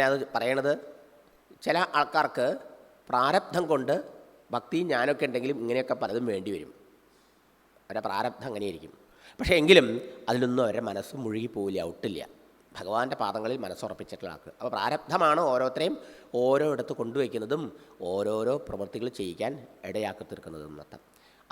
എന്തിനാണ് പറയണത് ചില ആൾക്കാർക്ക് പ്രാരബ്ധം കൊണ്ട് ഭക്തി ഞാനൊക്കെ ഉണ്ടെങ്കിലും ഇങ്ങനെയൊക്കെ പലതും വേണ്ടി വരും. അവരുടെ പ്രാരബ്ധം അങ്ങനെയായിരിക്കും. പക്ഷേ എങ്കിലും അതിലൊന്നും അവരുടെ മനസ്സ് മുഴുകിപ്പോവില്ല ഔട്ടില്ല. ഭഗവാന്റെ പാദങ്ങളിൽ മനസ്സുറപ്പിച്ചിട്ടുള്ള ആൾക്ക്. അപ്പോൾ പ്രാരബ്ധമാണ് ഓരോരുത്തരെയും ഓരോ ഇടത്ത് കൊണ്ടുവയ്ക്കുന്നതും ഓരോരോ പ്രവൃത്തികൾ ചെയ്യിക്കാൻ ഇടയാക്കി തീർക്കുന്നതും എന്നർത്ഥം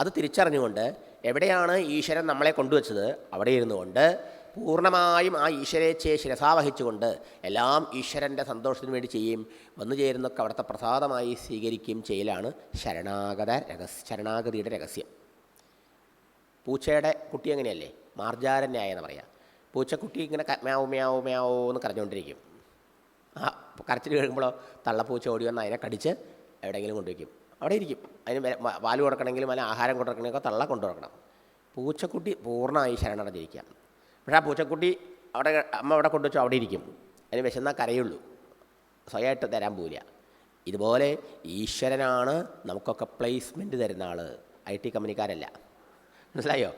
അത് തിരിച്ചറിഞ്ഞുകൊണ്ട് എവിടെയാണ് ഈശ്വരൻ നമ്മളെ കൊണ്ടുവച്ചത്? അവിടെ ഇരുന്നു കൊണ്ട് പൂർണമായും ആ ഈശ്വരേച്ഛയെ ശിരസാവഹിച്ചുകൊണ്ട് എല്ലാം ഈശ്വരന്റെ സന്തോഷത്തിന് വേണ്ടി ചെയ്യും. വന്നു ചേരുന്നൊക്കെ അവിടുത്തെ പ്രസാദമായി സ്വീകരിക്കുകയും ചെയ്യലാണ് ശരണാഗത രഹസ്യ ശരണാഗതിയുടെ രഹസ്യം. പൂച്ചയുടെ കുട്ടി അങ്ങനെയല്ലേ? മാർജാരന്യായ എന്ന് പറയാം. പൂച്ചക്കുട്ടി ഇങ്ങനെ മ്യാവോ മ്യാവോ മ്യാവു എന്ന് കരഞ്ഞുകൊണ്ടിരിക്കും. ആ കരച്ചിൽ കഴിയുമ്പോഴോ തള്ളപ്പൂച്ച ഓടി വന്ന് അതിനെ കടിച്ച് എവിടെയെങ്കിലും കൊണ്ടുവയ്ക്കും. അവിടെ ഇരിക്കും. അതിന് പാൽ കൊടുക്കണമെങ്കിലും അതിന് ആഹാരം കൊടുക്കണമെങ്കിൽ തള്ള കൊടുക്കണം പൂച്ചക്കുട്ടി പൂർണമായി ശരണടഞ്ഞിരിക്കാം പക്ഷേ ആ പൂച്ചക്കുട്ടി അവിടെ അമ്മ അവിടെ കൊണ്ടുവച്ചു അവിടെ ഇരിക്കും. അതിന് വിശന്നാൽ കരയുള്ളൂ. സ്വയമായിട്ട് തരാൻ പോവില്ല ഇതുപോലെ ഈശ്വരനാണ് നമുക്കൊക്കെ പ്ലേസ്മെന്റ് തരുന്ന ആൾ ഐ ടി കമ്പനിക്കാരല്ല. മനസ്സിലായോ?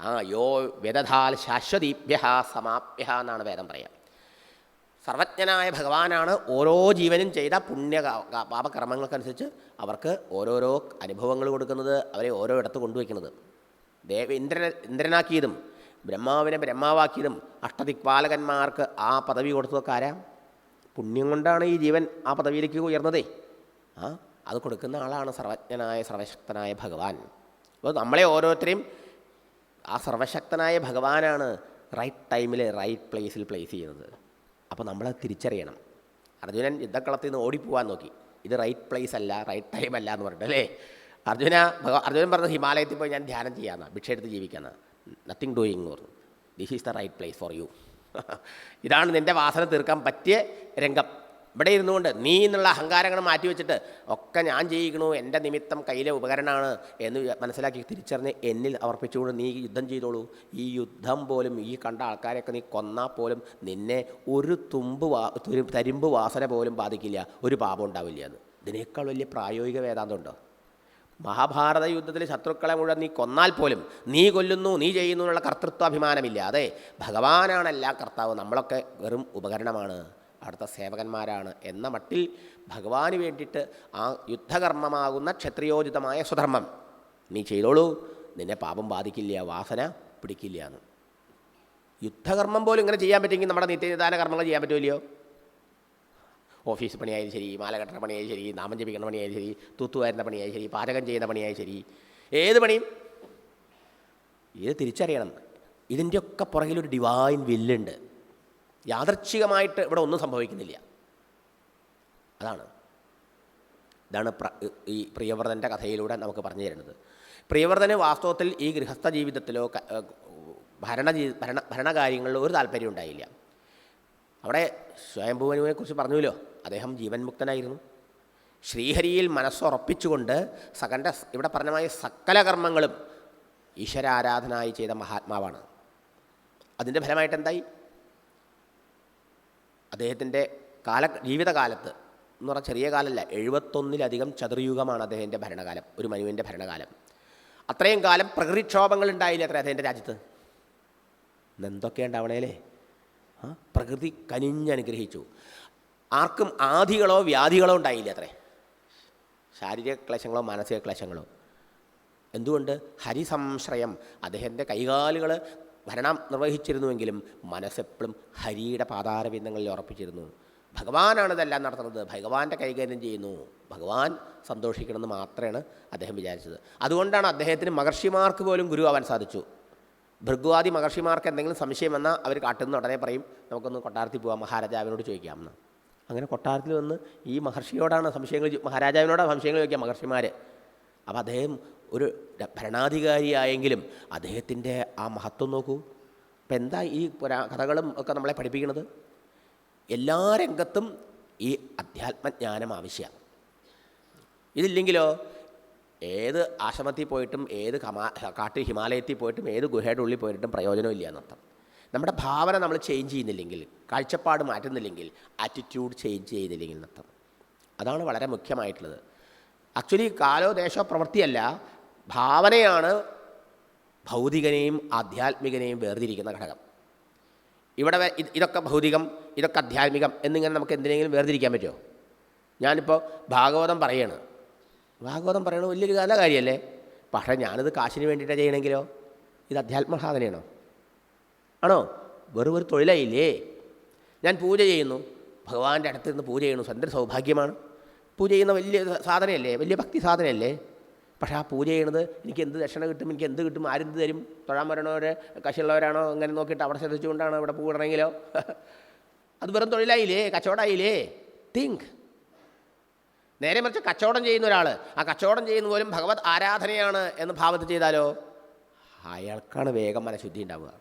ആ യോ വ്യതഥാൽ ശാശ്വതീഭ്യ സമാപ്യ എന്നാണ് വേദം പറയാം. സർവജ്ഞനായ ഭഗവാനാണ് ഓരോ ജീവനും ചെയ്ത പുണ്യ പാപകർമ്മങ്ങൾക്കനുസരിച്ച് അവർക്ക് ഓരോരോ അനുഭവങ്ങൾ കൊടുക്കുന്നത് അവരെ ഓരോ ഇടത്ത് കൊണ്ടുവയ്ക്കുന്നത്. ദേവ ഇന്ദ്രൻ ഇന്ദ്രനാക്കിയതും ബ്രഹ്മാവിനെ ബ്രഹ്മാവാക്കിയതും അഷ്ടദിക്പാലകന്മാർക്ക് ആ പദവി കൊടുത്തതൊക്കെ ആരാ? പുണ്യം കൊണ്ടാണ് ഈ ജീവൻ ആ പദവിയിലേക്ക് ഉയർന്നതേ. ആ അത് കൊടുക്കുന്ന ആളാണ് സർവജ്ഞനായ സർവശക്തനായ ഭഗവാൻ. അപ്പോൾ നമ്മളെ ഓരോരുത്തരെയും ആ സർവശക്തനായ ഭഗവാനാണ് റൈറ്റ് ടൈമിൽ റൈറ്റ് പ്ലേസിൽ പ്ലേസ് ചെയ്യുന്നത്. അപ്പോൾ നമ്മൾ തിരിച്ചറിയണം. അർജുനൻ യുദ്ധക്കളത്തിൽ നിന്ന് ഓടിപ്പോവാൻ നോക്കി. ഇത് റൈറ്റ് പ്ലേസ് അല്ല റൈറ്റ് ടൈം അല്ല എന്ന് പറഞ്ഞിട്ട് അല്ലേ? അർജുന അർജുനൻ പറഞ്ഞത് ഹിമാലയത്തിൽ പോയി ഞാൻ ധ്യാനം ചെയ്യാമെന്നാണ് ഭിക്ഷ എടുത്ത് ജീവിക്കാമെന്ന് നത്തിങ് ഡൂയിങ് എന്ന് പറഞ്ഞു this is the right place for you ഇതാണ് നിന്റെ വാസന തീർക്കാൻ പറ്റിയ രംഗം. ഇവിടെ ഇരുന്നുകൊണ്ട് നീ എന്നുള്ള അഹങ്കാരങ്ങൾ മാറ്റി വെച്ചിട്ട് ഒക്കെ ഞാൻ ചെയ്യിക്കണു എന്റെ നിമിത്തം കയ്യിലെ ഉപകരണമാണ് എന്ന് മനസ്സിലാക്കി തിരിച്ചറിഞ്ഞ് എന്നിൽ അർപ്പിച്ചുകൊണ്ട് നീ യുദ്ധം ചെയ്തോളൂ. ഈ യുദ്ധം പോലും ഈ കണ്ട ആൾക്കാരെയൊക്കെ നീ കൊന്നാൽ പോലും നിന്നെ ഒരു തുമ്പ് വാ തുരു- തരിമ്പ് വാസന പോലും ബാധിക്കില്ല. ഒരു പാപം ഉണ്ടാവില്ല എന്ന്. ഇതിനേക്കാൾ വലിയ പ്രായോഗിക വേദാന്തം ഉണ്ടോ? മഹാഭാരത യുദ്ധത്തിൽ ശത്രുക്കളെ മുഴുവൻ നീ കൊന്നാൽ പോലും നീ കൊല്ലുന്നു നീ ചെയ്യുന്നു എന്നുള്ള കർത്തൃത്വാഭിമാനമില്ലാതെ ഭഗവാനാണ് എല്ലാ കർത്താവ്. നമ്മളൊക്കെ വെറും ഉപകരണമാണ്. അടുത്ത സേവകന്മാരാണ് എന്ന മട്ടിൽ ഭഗവാന് വേണ്ടിയിട്ട് ആ യുദ്ധകർമ്മമാകുന്ന ക്ഷത്രിയോചിതമായ സ്വധർമ്മം. നീ ചെയ്തോളൂ. നിന്നെ പാപം ബാധിക്കില്ല വാസന പിടിക്കില്ല എന്ന്. യുദ്ധകർമ്മം പോലും ഇങ്ങനെ ചെയ്യാൻ പറ്റുമെങ്കിൽ നമ്മുടെ നിത്യനിദാന കർമ്മങ്ങൾ ചെയ്യാൻ പറ്റുമല്ലയോ ഓഫീസ് പണിയായാലും ശരി മാല കെട്ടണ പണിയായാലും ശരി നാമം ജപിക്കുന്ന പണിയായാലും ശരി തൂത്തുവാരുന്ന പണിയായാലും ശരി പാചകം ചെയ്യുന്ന പണിയായാലും ശരി. ഏത് പണിയും? ഇത് തിരിച്ചറിയണം. ഇതിന്റെയൊക്കെ പുറകിലൊരു ഡിവൈൻ വില്ലുണ്ട് യാദർച്ഛികമായിട്ട് ഇവിടെ ഒന്നും സംഭവിക്കുന്നില്ല. അതാണ്. ഇതാണ് ഈ പ്രിയവ്രതന്റെ കഥയിലൂടെ നമുക്ക് പറഞ്ഞു തരുന്നത്. പ്രിയവ്രതന് വാസ്തവത്തിൽ ഈ ഗൃഹസ്ഥ ജീവിതത്തിലോ ഭരണ ഭരണ ഭരണകാര്യങ്ങളിലോ ഒരു താല്പര്യം ഉണ്ടായില്ല. അവിടെ സ്വയംഭുവനുവിനെ കുറിച്ച് പറഞ്ഞുവല്ലോ. അദ്ദേഹം ജീവൻ മുക്തനായിരുന്നു ശ്രീഹരിയിൽ മനസ്സുറപ്പിച്ചുകൊണ്ട് സകണ്ട ഇവിടെ പറഞ്ഞമായ സകല കർമ്മങ്ങളും ഈശ്വരാരാധനായി ചെയ്ത മഹാത്മാവാണ്. അതിന്റെ ഫലമായിട്ട് എന്തായി? അദ്ദേഹത്തിന്റെ കാല ജീവിതകാലത്ത് എന്ന് പറഞ്ഞാൽ ചെറിയ കാലമല്ല എഴുപത്തൊന്നിലധികം ചതുർയുഗമാണ് അദ്ദേഹത്തിന്റെ ഭരണകാലം ഒരു മനുവിന്റെ ഭരണകാലം. അത്രയും കാലം പ്രകൃതിക്ഷോഭങ്ങൾ ഉണ്ടായില്ല അത്ര അദ്ദേഹത്തിന്റെ രാജ്യത്ത്? എന്തൊക്കെയുണ്ടാവണേലേ പ്രകൃതി കനിഞ്ഞനുഗ്രഹിച്ചു. ആർക്കും ആധികളോ വ്യാധികളോ ഉണ്ടായില്ല അത്രേ. ശാരീരിക ക്ലേശങ്ങളോ മാനസിക ക്ലേശങ്ങളോ. എന്തുകൊണ്ട്? ഹരിസംശ്രയം അദ്ദേഹത്തിന്റെ കൈകാലുകൾ ഭരണം നിർവഹിച്ചിരുന്നുവെങ്കിലും മനസ്സെപ്പോഴും ഹരിയുടെ പാതാരബിന്ദങ്ങളിൽ ഉറപ്പിച്ചിരുന്നു. ഭഗവാനാണ് ഇതെല്ലാം നടത്തുന്നത്. ഭഗവാന്റെ കൈകാര്യം ചെയ്യുന്നു. ഭഗവാൻ സന്തോഷിക്കണമെന്ന് മാത്രമാണ് അദ്ദേഹം വിചാരിച്ചത്. അതുകൊണ്ടാണ് അദ്ദേഹത്തിന് മഹർഷിമാർക്ക് പോലും ഗുരു ആവാൻ സാധിച്ചു. ഭൃഗുവാദി മഹർഷിമാർക്ക് എന്തെങ്കിലും സംശയം വന്നാൽ അവർ കാട്ടുന്ന ഉടനെ പറയും നമുക്കൊന്ന് കൊട്ടാരത്തിൽ പോകാം മഹാരാജാവിനോട് ചോദിക്കാം എന്ന്. അങ്ങനെ കൊട്ടാരത്തിൽ വന്ന് ഈ മഹർഷിയോടാണ് സംശയങ്ങൾ മഹാരാജാവിനോട് മഹാരാജാവിനോടാണ് സംശയങ്ങൾ ചോദിക്കുക മഹർഷിമാർ അപ്പോൾ അദ്ദേഹം ഒരു ഭരണാധികാരിയായെങ്കിലും അദ്ദേഹത്തിന്റെ ആ മഹത്വം നോക്കൂ. അപ്പം എന്താ ഈ കഥകളും ഒക്കെ നമ്മളെ പഠിപ്പിക്കുന്നത് എല്ലാ രംഗത്തും ഈ അധ്യാത്മജ്ഞാനം ആവശ്യമാണ്. ഇതില്ലെങ്കിലോ ഏത് ആശ്രമത്തിൽ പോയിട്ടും ഏത് കമാ കാട്ടിൽ ഹിമാലയത്തിൽ പോയിട്ടും ഏത് ഗുഹയുടെ ഉള്ളിൽ പോയിട്ടും പ്രയോജനമില്ല എന്നർത്ഥം. നമ്മുടെ ഭാവന നമ്മൾ ചേഞ്ച് ചെയ്യുന്നില്ലെങ്കിൽ കാഴ്ചപ്പാട് മാറ്റുന്നില്ലെങ്കിൽ ആറ്റിറ്റ്യൂഡ് ചേഞ്ച് ചെയ്തില്ലെങ്കിൽ എന്നർത്ഥം. അതാണ് വളരെ മുഖ്യമായിട്ടുള്ളത്. ആക്ച്വലി കാലോ ദേശോ പ്രവൃത്തിയല്ല ഭാവനയാണ് ഭൗതികനെയും ആധ്യാത്മികനെയും വേർതിരിക്കുന്ന ഘടകം. ഇവിടെ ഇതൊക്കെ ഭൗതികം ഇതൊക്കെ ആധ്യാത്മികം എന്നിങ്ങനെ നമുക്ക് എന്തിനെങ്കിലും വേർതിരിക്കാൻ പറ്റുമോ? ഞാനിപ്പോൾ ഭാഗവതം പറയാണ്. ഭാഗവതം പറയണത് വലിയൊരു നല്ല കാര്യമല്ലേ? പക്ഷേ ഞാനിത് കാശിന് വേണ്ടിയിട്ടാണ് ചെയ്യണമെങ്കിലോ ഇത് അധ്യാത്മ സാധനയാണോ ആണോ? വെറും ഒരു തൊഴിലായില്ലേ? ഞാൻ പൂജ ചെയ്യുന്നു. ഭഗവാന്റെ അടുത്ത് നിന്ന് പൂജ ചെയ്യുന്നു. സ്വന്തം സൗഭാഗ്യമാണ്. പൂജ ചെയ്യുന്ന വലിയ സാധനയല്ലേ? വലിയ ഭക്തി സാധനയല്ലേ? പക്ഷേ ആ പൂജ ചെയ്യണത് എനിക്ക് എന്ത് ദക്ഷിണ കിട്ടും? എനിക്ക് എന്ത് കിട്ടും? ആരെന്ത് തരും? തൊഴാൻ വരണവർ കശിയുള്ളവരാണോ? അങ്ങനെ നോക്കിയിട്ട് അവിടെ ശ്രദ്ധിച്ചുകൊണ്ടാണ് ഇവിടെ പൂടണമെങ്കിലോ അത് വെറും തൊഴിലായില്ലേ? കച്ചവടമായില്ലേ? തിങ്ക് നേരെ മറിച്ച് കച്ചവടം ചെയ്യുന്ന ഒരാൾ ആ കച്ചവടം ചെയ്യുന്ന പോലും ഭഗവത് ആരാധനയാണ് എന്ന് ഭാവത്തിൽ ചെയ്താലോ? അയാൾക്കാണ് വേഗം മനഃശുദ്ധി ഉണ്ടാവുക.